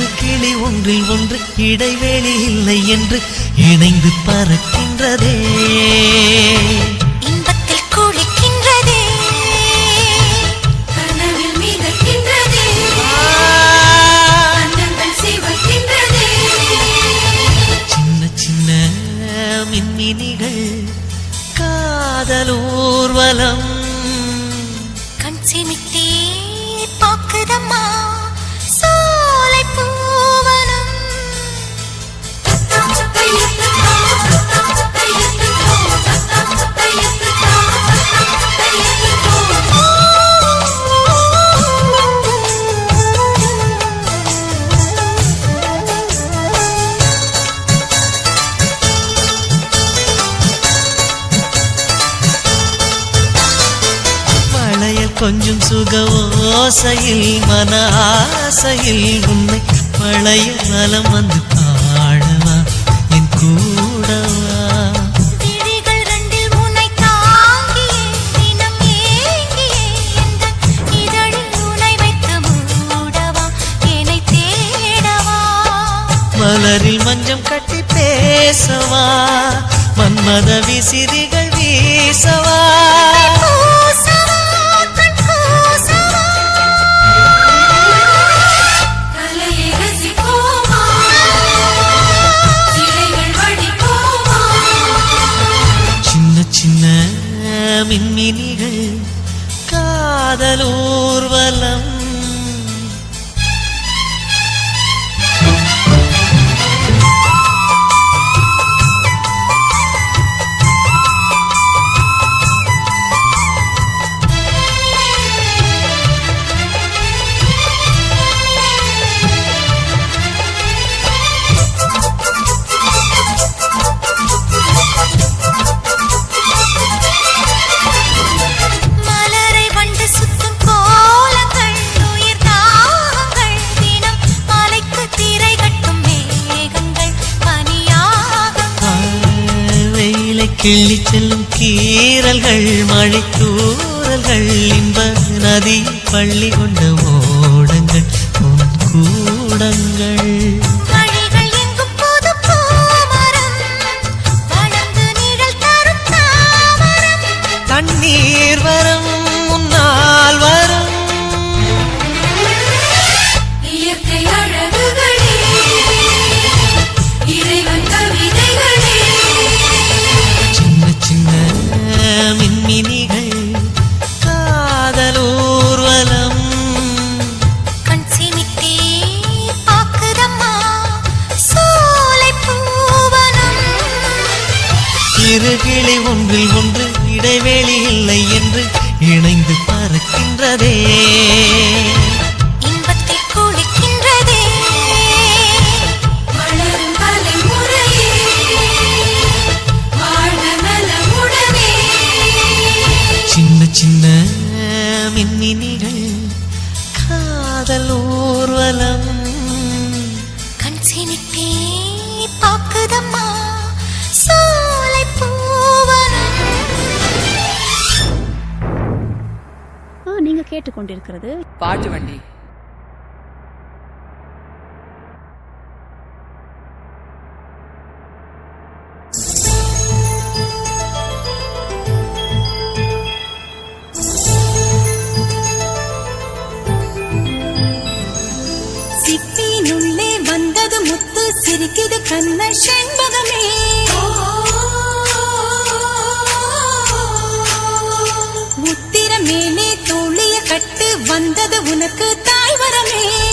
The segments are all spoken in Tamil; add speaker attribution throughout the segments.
Speaker 1: இரு கிளி ஒன்றில் ஒன்று இடைவெளி இல்லை என்று இணைந்து பறக்கின்றதே.
Speaker 2: இன்பத்தில் குளிக்கின்றதே. கனவில் மிதக்கின்றதே.
Speaker 1: சின்ன சின்ன மின்மினிகள் காதல் கொஞ்சம் சுக ஓசையில் மன ஆசையில் உன்னை பழைய நலம் வந்து பாடவா? என் கூடவா? மலரில் மஞ்சம் கட்டி பேசவா? மன்மத விசிறிகள் வீசவா? காதல் கிள்ளி செல்லும் கீறல்கள் மழை தூறல்கள் இன்ப நதி பள்ளி கொண்ட ஓடங்கள் உன் கூடங்கள்.
Speaker 2: வழிகள் எங்கும்
Speaker 1: மின்மினிகள் காதல் ஊர்வலம்.
Speaker 2: கண் சிமிட்டே பாக்குதம்மா சோலை பூவனம்.
Speaker 3: நீங்க கேட்டுக்கொண்டிருக்கிறது.
Speaker 4: பாட்டு வண்டி.
Speaker 2: கொடுத்தது உனக்கு தாய் வரமே.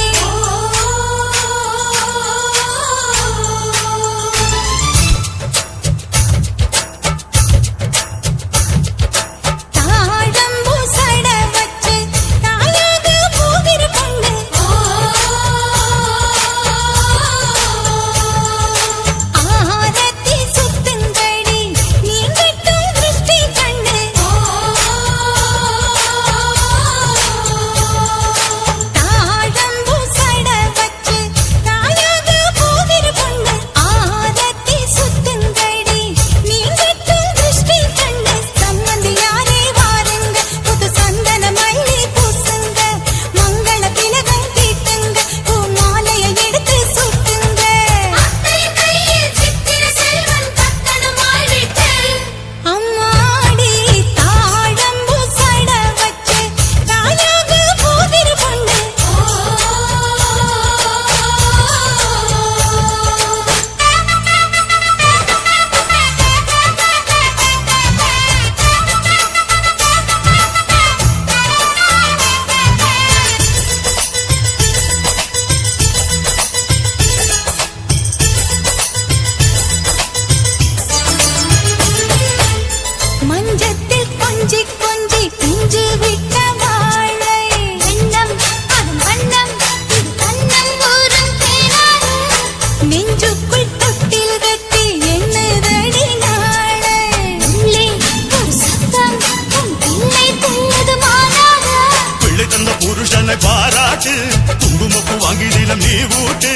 Speaker 4: காட்டு குங்குமப்பு வாங்கிடிலம் நீ ஊட்டு.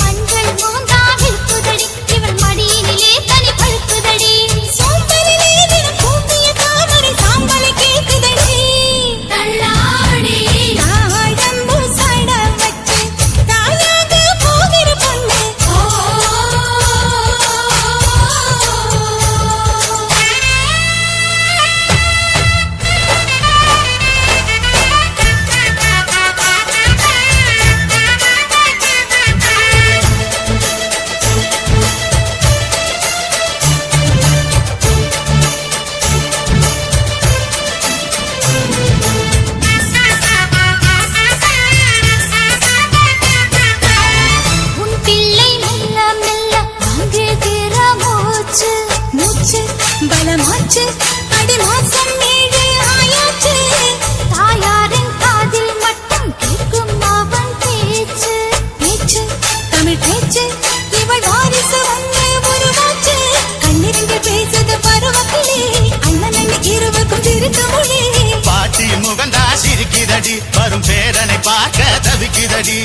Speaker 2: மஞ்சள்
Speaker 5: பலமாச்சு அடி மாசம் ஏழு ஆயாச்சு.
Speaker 2: தாயாரின் காதில் மட்டும் கேட்கும் அவன் பேச்சு.
Speaker 5: பேச்சு தமிழ் பேச்சு. இவள் வாரிசு உருவாச்சு கண்ணிரண்டு பேசுது அண்ணன் இருவருக்கும் மொழி
Speaker 4: முகந்தா சிரிக்குதடி வரும் பேரனை பார்க்க தவிக்குதடி